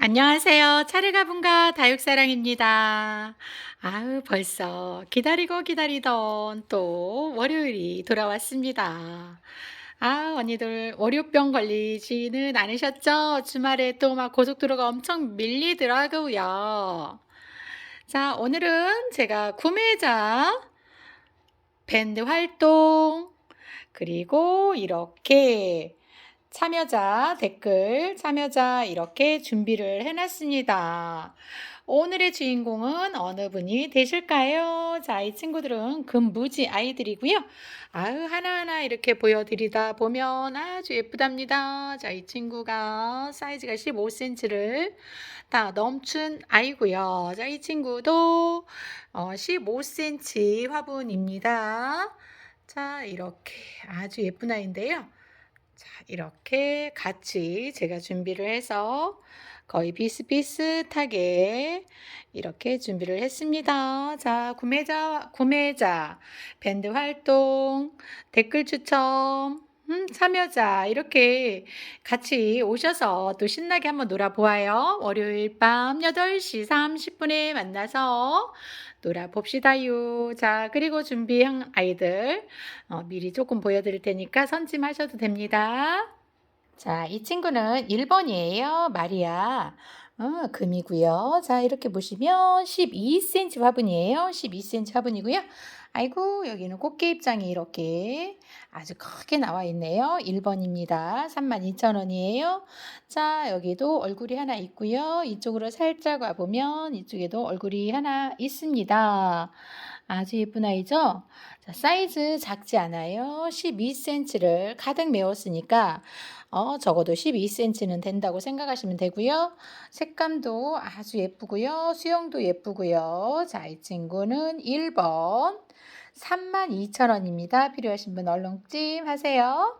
안녕하세요. 차르가분가 다육사랑입니다. 아우, 벌써 기다리고 기다리던 또 월요일이 돌아왔습니다. 아, 언니들 월요병 걸리지는 않으셨죠? 주말에 또 막 고속도로가 엄청 밀리더라고요. 자, 오늘은 제가 구매자 밴드 활동 그리고 이렇게 참여자 댓글, 참여자 이렇게 준비를 해놨습니다. 오늘의 주인공은 어느 분이 되실까요? 자, 이 친구들은 금무지 아이들이고요. 아유, 하나하나 이렇게 보여드리다 보면 아주 예쁘답니다. 자, 이 친구가 사이즈가 15cm를 다 넘춘 아이고요. 자, 이 친구도 15cm 화분입니다. 자, 이렇게 아주 예쁜 아이인데요. 자, 이렇게 같이 제가 준비를 해서 거의 비슷비슷하게 이렇게 준비를 했습니다. 자, 구매자, 구매자, 밴드 활동, 댓글 추첨, 음, 참여자, 이렇게 같이 오셔서 또 신나게 한번 놀아보아요. 월요일 밤 8시 30분에 만나서 놀아봅시다요. 자, 그리고 준비한 아이들 어, 미리 조금 보여드릴 테니까 선짐하셔도 됩니다. 자, 이 친구는 1번이에요. 마리아. 어, 금이고요. 자, 이렇게 보시면 12cm 화분이에요. 12cm 화분이고요. 아이고, 여기는 꽃게 입장이 이렇게 아주 크게 나와 있네요. 1번입니다. 32,000원이에요. 자, 여기도 얼굴이 하나 있고요. 이쪽으로 살짝 와보면 이쪽에도 얼굴이 하나 있습니다. 아주 예쁜 아이죠? 자, 사이즈 작지 않아요. 12cm를 가득 메웠으니까 어, 적어도 12cm는 된다고 생각하시면 되고요. 색감도 아주 예쁘고요. 수영도 예쁘고요. 자, 이 친구는 1번 32,000원입니다. 필요하신 분 얼른 찜하세요.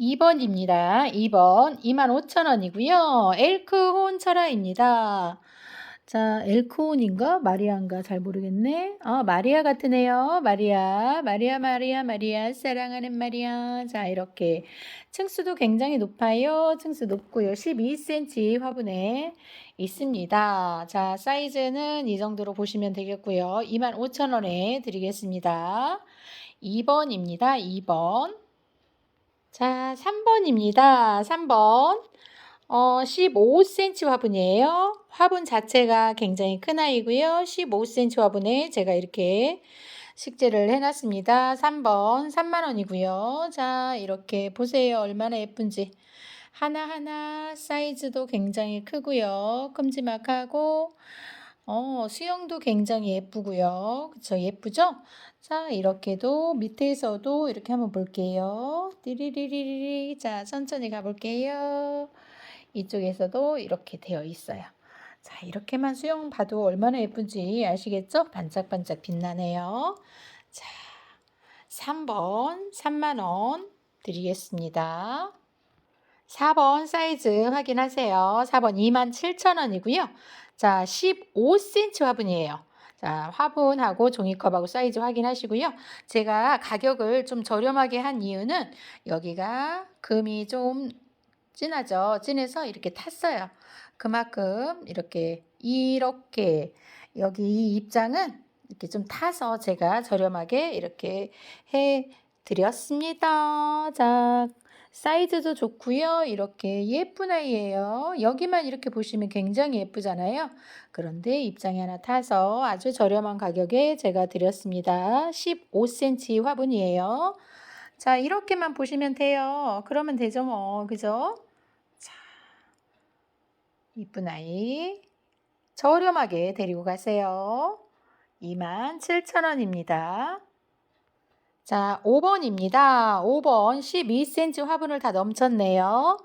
2번입니다. 2번 25,000원이고요. 엘크혼 철화입니다. 자, 엘크혼인가? 마리아인가? 잘 모르겠네. 아, 마리아 같으네요. 마리아, 마리아, 마리아, 마리아, 사랑하는 마리아. 자, 이렇게. 층수도 굉장히 높아요. 층수 높고요. 12cm 화분에 있습니다. 자, 사이즈는 이 정도로 보시면 되겠고요. 25,000원에 드리겠습니다. 2번입니다. 2번. 자, 3번입니다. 3번. 어, 15cm 화분이에요. 화분 자체가 굉장히 큰 아이고요. 15cm 화분에 제가 이렇게 식재를 해놨습니다. 3번 3만원이고요. 자, 이렇게 보세요. 얼마나 예쁜지. 하나하나 사이즈도 굉장히 크고요. 큼지막하고 어, 수영도 굉장히 예쁘고요. 그쵸? 예쁘죠? 자, 이렇게도 밑에서도 이렇게 한번 볼게요. 띠리리리리. 자, 천천히 가볼게요. 이쪽에서도 이렇게 되어 있어요. 자, 이렇게만 수영 봐도 얼마나 예쁜지 아시겠죠? 반짝반짝 빛나네요. 자, 3번 3만원 드리겠습니다. 4번 사이즈 확인하세요. 4번 27,000원이고요. 자, 15cm 화분이에요. 자, 화분하고 종이컵하고 사이즈 확인하시고요. 제가 가격을 좀 저렴하게 한 이유는 여기가 금이 좀 진하죠. 진해서 이렇게 탔어요. 그만큼 이렇게 이렇게 여기 이 입장은 이렇게 좀 타서 제가 저렴하게 이렇게 해 드렸습니다. 자, 사이즈도 좋고요. 이렇게 예쁜 아이예요. 여기만 이렇게 보시면 굉장히 예쁘잖아요. 그런데 입장이 하나 타서 아주 저렴한 가격에 제가 드렸습니다. 15cm 화분이에요. 자, 이렇게만 보시면 돼요. 그러면 되죠, 뭐. 그죠? 이쁜 아이 저렴하게 데리고 가세요. 27,000원입니다. 자, 5번입니다. 5번 12cm 화분을 다 넘쳤네요.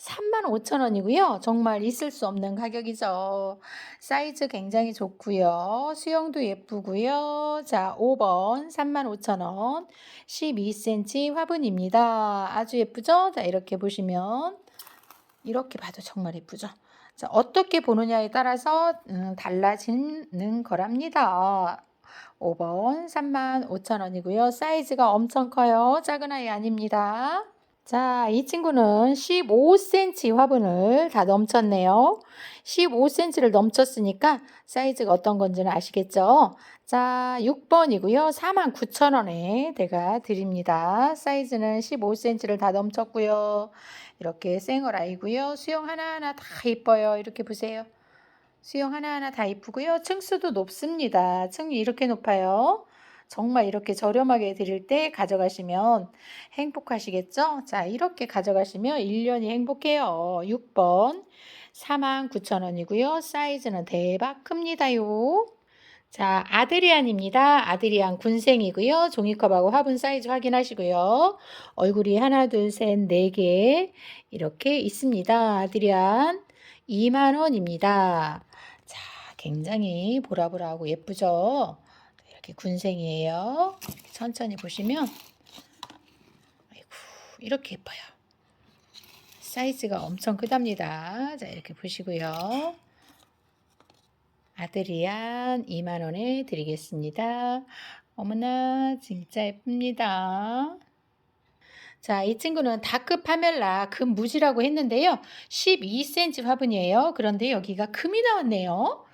35,000원이고요. 정말 있을 수 없는 가격이죠. 사이즈 굉장히 좋고요. 수영도 예쁘고요. 자, 5번 35,000원 12cm 화분입니다. 아주 예쁘죠? 자, 이렇게 보시면 이렇게 봐도 정말 예쁘죠? 자, 어떻게 보느냐에 따라서 음, 달라지는 거랍니다. 5번 35,000원이고요. 사이즈가 엄청 커요. 작은 아이 아닙니다. 자, 이 친구는 15cm 화분을 다 넘쳤네요. 15cm를 넘쳤으니까 사이즈가 어떤 건지는 아시겠죠? 자, 6번이고요. 49,000원에 제가 드립니다. 사이즈는 15cm를 다 넘쳤고요. 이렇게 생얼아이고요. 수영 하나하나 다 이뻐요. 이렇게 보세요. 수영 하나하나 다 이쁘고요. 층수도 높습니다. 층이 이렇게 높아요. 정말 이렇게 저렴하게 드릴 때 가져가시면 행복하시겠죠? 자, 이렇게 가져가시면 1년이 행복해요. 6번 49,000원이고요. 사이즈는 대박 큽니다요. 자, 아드리안입니다. 아드리안 군생이고요. 종이컵하고 화분 사이즈 확인하시고요. 얼굴이 하나, 둘, 셋, 네 개 이렇게 있습니다. 아드리안 2만 원입니다. 자, 굉장히 보라보라하고 예쁘죠? 이렇게 군생이에요. 천천히 보시면 아이고, 이렇게 예뻐요. 사이즈가 엄청 크답니다. 자, 이렇게 보시고요. 아드리안 2만 원에 드리겠습니다. 어머나 진짜 예쁩니다. 자, 이 친구는 다크 파멜라 금 무지라고 했는데요. 12cm 화분이에요. 그런데 여기가 금이 나왔네요.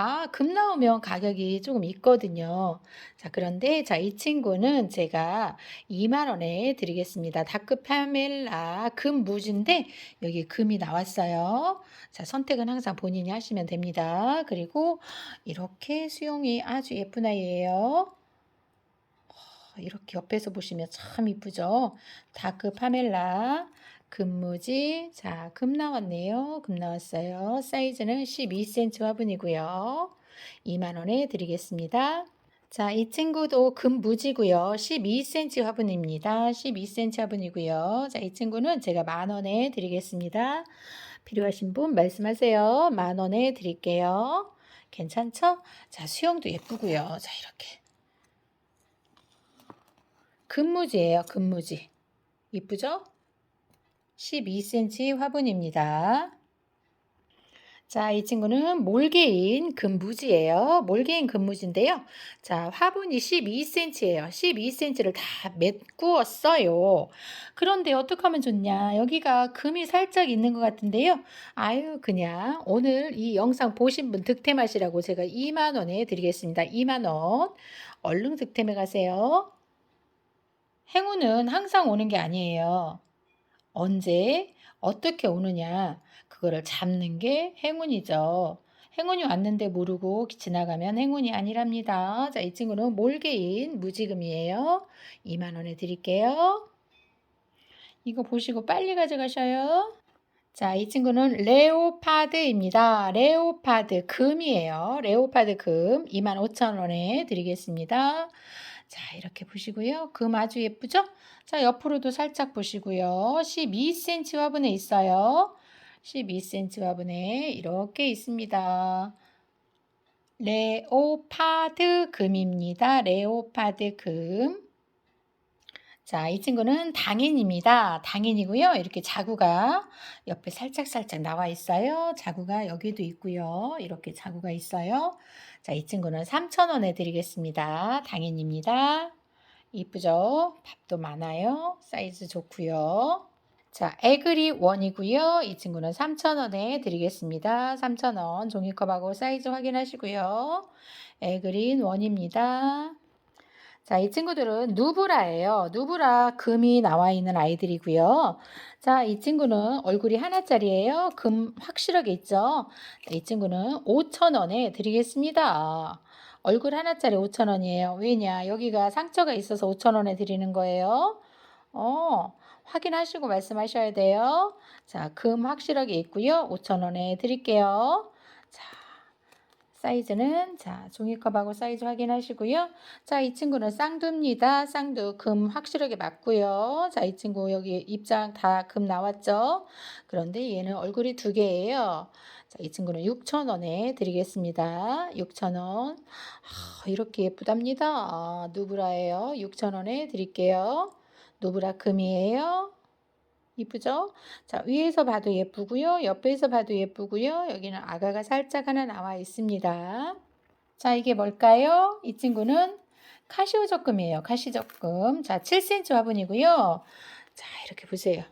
아, 금 나오면 가격이 조금 있거든요. 자, 그런데 자, 이 친구는 제가 2만 원에 드리겠습니다. 다크 파멜라 금 무지인데 여기 금이 나왔어요. 자, 선택은 항상 본인이 하시면 됩니다. 그리고 이렇게 수영이 아주 예쁜 아이예요. 이렇게 옆에서 보시면 참 이쁘죠? 다크 파멜라 금무지. 자 금 나왔네요. 금 나왔어요. 사이즈는 12cm 화분이고요. 2만원에 드리겠습니다. 자 이 친구도 금무지고요. 12cm 화분입니다. 12cm 화분이고요. 자 이 친구는 제가 만원에 드리겠습니다. 필요하신 분 말씀하세요. 만원에 드릴게요. 괜찮죠? 자 수영도 예쁘고요. 자 이렇게. 금무지예요. 금무지. 이쁘죠? 12cm 화분입니다. 자, 이 친구는 몰개인 금무지예요. 몰개인 금무지인데요. 자, 화분이 12cm예요. 12cm를 다 메꾸었어요. 그런데 어떻게 하면 좋냐? 여기가 금이 살짝 있는 것 같은데요. 아유, 그냥 오늘 이 영상 보신 분 득템하시라고 제가 2만 원에 드리겠습니다. 2만 원. 얼른 득템해 가세요. 행운은 항상 오는 게 아니에요. 언제, 어떻게 오느냐, 그거를 잡는 게 행운이죠. 행운이 왔는데 모르고 지나가면 행운이 아니랍니다. 자, 이 친구는 몰개인 무지금이에요. 2만 원에 드릴게요. 이거 보시고 빨리 가져가셔요. 자, 이 친구는 레오파드입니다. 레오파드 금이에요. 레오파드 금 25,000원에 드리겠습니다. 자, 이렇게 보시고요. 금 아주 예쁘죠? 자, 옆으로도 살짝 보시고요. 12cm 화분에 있어요. 12cm 화분에 이렇게 있습니다. 레오파드 금입니다. 레오파드 금. 자, 이 친구는 당인입니다. 당인이고요. 이렇게 자구가 옆에 살짝살짝 나와 있어요. 자구가 여기도 있고요. 이렇게 자구가 있어요. 자, 이 친구는 3,000원에 드리겠습니다. 당인입니다. 이쁘죠? 밥도 많아요. 사이즈 좋고요. 자, 에그리 원이고요. 이 친구는 3,000원에 드리겠습니다. 3,000원 종이컵하고 사이즈 확인하시고요. 에그린 원입니다. 자, 이 친구들은 누브라예요. 누브라 금이 나와 있는 아이들이고요. 자, 이 친구는 얼굴이 하나짜리예요. 금 확실하게 있죠. 자, 이 친구는 5,000원에 드리겠습니다. 얼굴 하나짜리 5,000원이에요. 왜냐? 여기가 상처가 있어서 5,000원에 드리는 거예요. 어, 확인하시고 말씀하셔야 돼요. 자, 금 확실하게 있고요. 5,000원에 드릴게요. 자, 사이즈는 자 종이컵하고 사이즈 확인하시고요. 자 이 친구는 쌍두입니다. 쌍두 금 확실하게 맞고요. 자 이 친구 여기 입장 다 금 나왔죠. 그런데 얘는 얼굴이 두 개예요. 자, 이 친구는 6,000원에 드리겠습니다. 6,000원. 아, 이렇게 예쁘답니다. 아, 누브라예요. 6,000원에 드릴게요. 누브라 금이에요. 이쁘죠? 자, 위에서 봐도 예쁘고요. 옆에서 봐도 예쁘고요. 여기는 아가가 살짝 하나 나와 있습니다. 자, 이게 뭘까요? 이 친구는 카시오 적금이에요. 카시 적금. 자, 7cm 화분이고요. 자, 이렇게 보세요.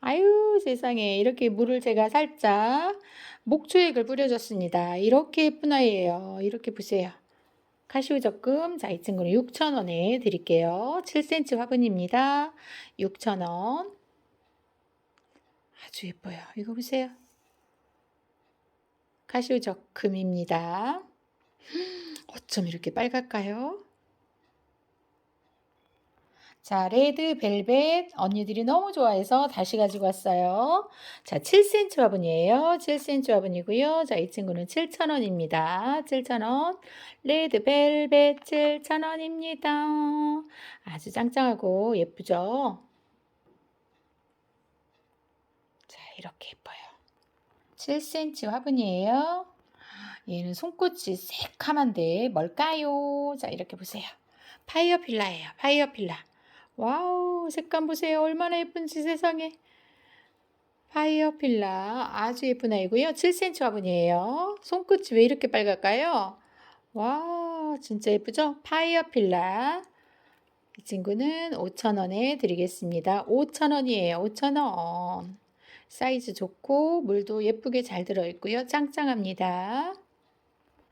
아유, 세상에. 이렇게 물을 제가 살짝 목조액을 뿌려줬습니다. 이렇게 예쁜 아이예요. 이렇게 보세요. 카시오 적금. 자, 이 친구는 6,000원에 드릴게요. 7cm 화분입니다. 6,000원. 아주 예뻐요. 이거 보세요. 카시오 적금입니다. 어쩜 이렇게 빨갈까요? 자, 레드 벨벳 언니들이 너무 좋아해서 다시 가지고 왔어요. 자, 7cm 화분이에요. 7cm 화분이고요. 자, 이 친구는 7,000원입니다. 7,000원. 레드 벨벳 7,000원입니다. 아주 짱짱하고 예쁘죠? 자, 이렇게 예뻐요. 7cm 화분이에요. 얘는 손끝이 새카만데 뭘까요? 자, 이렇게 보세요. 파이어필라예요. 파이어필라. 와우, 색감 보세요. 얼마나 예쁜지 세상에. 파이어필라 아주 예쁜 아이고요. 7cm 화분이에요. 손끝이 왜 이렇게 빨갈까요? 와, 진짜 예쁘죠? 파이어필라. 이 친구는 5,000원에 드리겠습니다. 5,000원이에요. 5,000원. 사이즈 좋고 물도 예쁘게 잘 들어있고요. 짱짱합니다.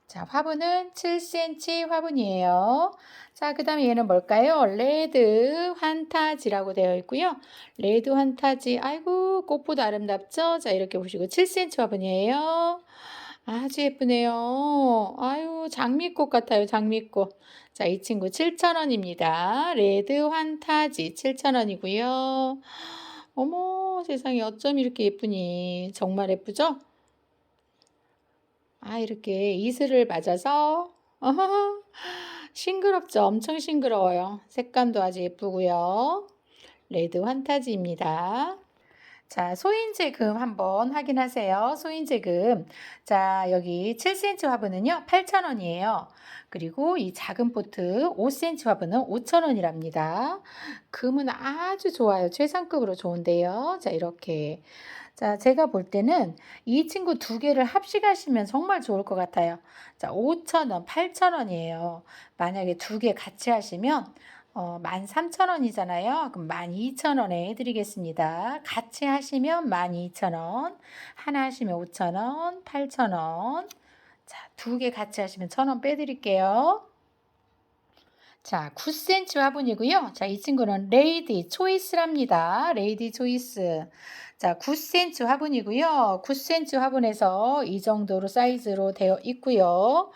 자, 화분은 7cm 화분이에요. 자, 그 다음에 얘는 뭘까요? 레드 환타지라고 되어 있고요. 레드 환타지. 아이고, 꽃보다 아름답죠? 자, 이렇게 보시고 7cm 화분이에요. 아주 예쁘네요. 아유, 장미꽃 같아요. 장미꽃. 자, 이 친구 7,000원입니다. 레드 환타지 7,000원이고요. 어머, 세상에 어쩜 이렇게 예쁘니. 정말 예쁘죠? 아, 이렇게 이슬을 맞아서 어허, 싱그럽죠? 엄청 싱그러워요. 색감도 아주 예쁘고요. 레드 환타지입니다. 자, 소인제금 한번 확인하세요. 소인제금. 자, 여기 7cm 화분은요, 8,000원이에요. 그리고 이 작은 포트 5cm 화분은 5,000원이랍니다. 금은 아주 좋아요. 최상급으로 좋은데요. 자, 이렇게. 자, 제가 볼 때는 이 친구 두 개를 합식하시면 정말 좋을 것 같아요. 자, 5,000원, 8,000원이에요. 만약에 두 개 같이 하시면 어, 13,000원이잖아요. 그럼 12,000원에 해드리겠습니다. 같이 하시면 12,000원, 하나 하시면 5,000원, 8,000원. 자, 두 개 같이 하시면 1,000원 빼드릴게요. 자, 9cm 화분이고요. 자, 이 친구는 레이디 초이스랍니다. 레이디 초이스. 자, 9cm 화분이고요. 9cm 화분에서 이 정도로 사이즈로 되어 있고요.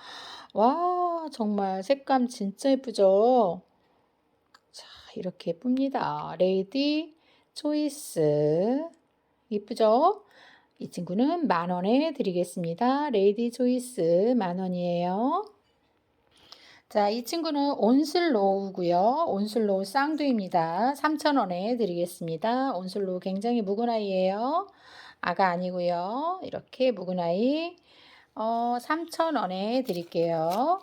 와, 정말 색감 진짜 예쁘죠? 자, 이렇게 예쁩니다. 레이디 초이스. 예쁘죠? 이 친구는 만 원에 드리겠습니다. 레이디 초이스 만 원이에요. 자, 이 친구는 온슬로우고요. 온슬로우 쌍두입니다. 3,000원에 드리겠습니다. 온슬로우 굉장히 묵은 아이예요. 아가 아니고요. 이렇게 묵은 아이 어, 3,000원에 드릴게요.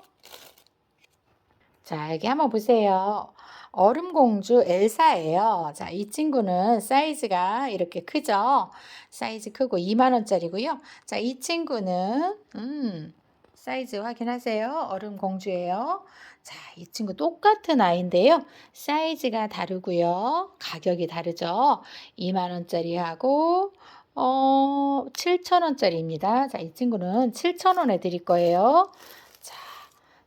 자, 여기 한번 보세요. 얼음공주 엘사예요. 자, 이 친구는 사이즈가 이렇게 크죠? 사이즈 크고 2만원짜리고요. 자, 이 친구는, 음, 사이즈 확인하세요. 얼음공주예요. 자, 이 친구 똑같은 아이인데요. 사이즈가 다르고요. 가격이 다르죠. 2만원짜리하고, 어, 7천원짜리입니다. 자, 이 친구는 7천원에 드릴 거예요. 자,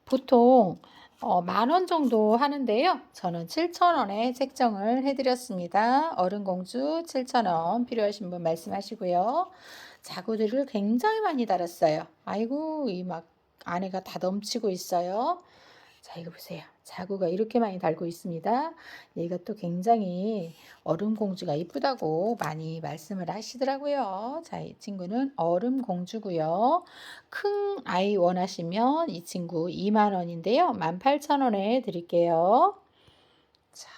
보통 어, 만원 정도 하는데요. 저는 7,000원에 책정을 해드렸습니다. 어른공주 7,000원 필요하신 분 말씀하시고요. 자구들을 굉장히 많이 달았어요. 아이고, 이 막 안에가 다 넘치고 있어요. 자, 이거 보세요. 자구가 이렇게 많이 달고 있습니다. 얘가 또 굉장히 얼음 공주가 이쁘다고 많이 말씀을 하시더라고요. 자, 이 친구는 얼음 공주고요. 큰 아이 원하시면 이 친구 2만 원인데요. 18,000원에 드릴게요. 자,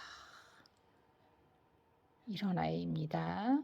이런 아이입니다.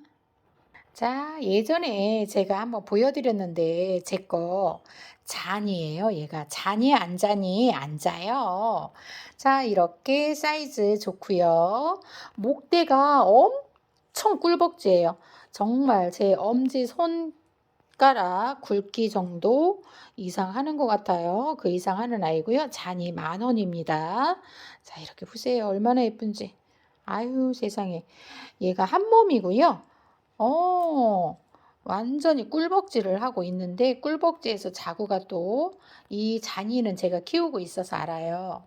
자, 예전에 제가 한번 보여드렸는데 제 거 잔이에요. 얘가 잔이 안 잔이 앉아요. 자, 이렇게 사이즈 좋고요. 목대가 엄청 꿀벅지예요. 정말 제 엄지 손가락 굵기 정도 이상 하는 것 같아요. 그 이상 하는 아이고요. 잔이 만 원입니다. 자, 이렇게 보세요. 얼마나 예쁜지. 아유, 세상에. 얘가 한 몸이고요. 어, 완전히 꿀벅지를 하고 있는데 꿀벅지에서 자구가 또 이 잔이는 제가 키우고 있어서 알아요.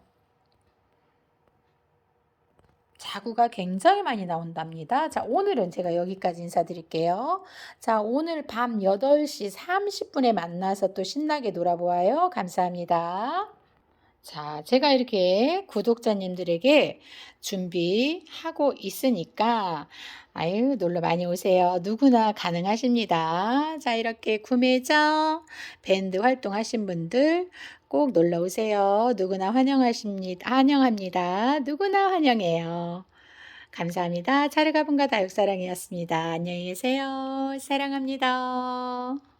자구가 굉장히 많이 나온답니다. 자, 오늘은 제가 여기까지 인사드릴게요. 자, 오늘 밤 8시 30분에 만나서 또 신나게 놀아보아요. 감사합니다. 자, 제가 이렇게 구독자님들에게 준비하고 있으니까, 아유, 놀러 많이 오세요. 누구나 가능하십니다. 자, 이렇게 구매정, 밴드 활동하신 분들 꼭 놀러 오세요. 누구나 환영하십니다. 환영합니다. 누구나 환영해요. 감사합니다. 차르가분과 다육사랑이었습니다. 안녕히 계세요. 사랑합니다.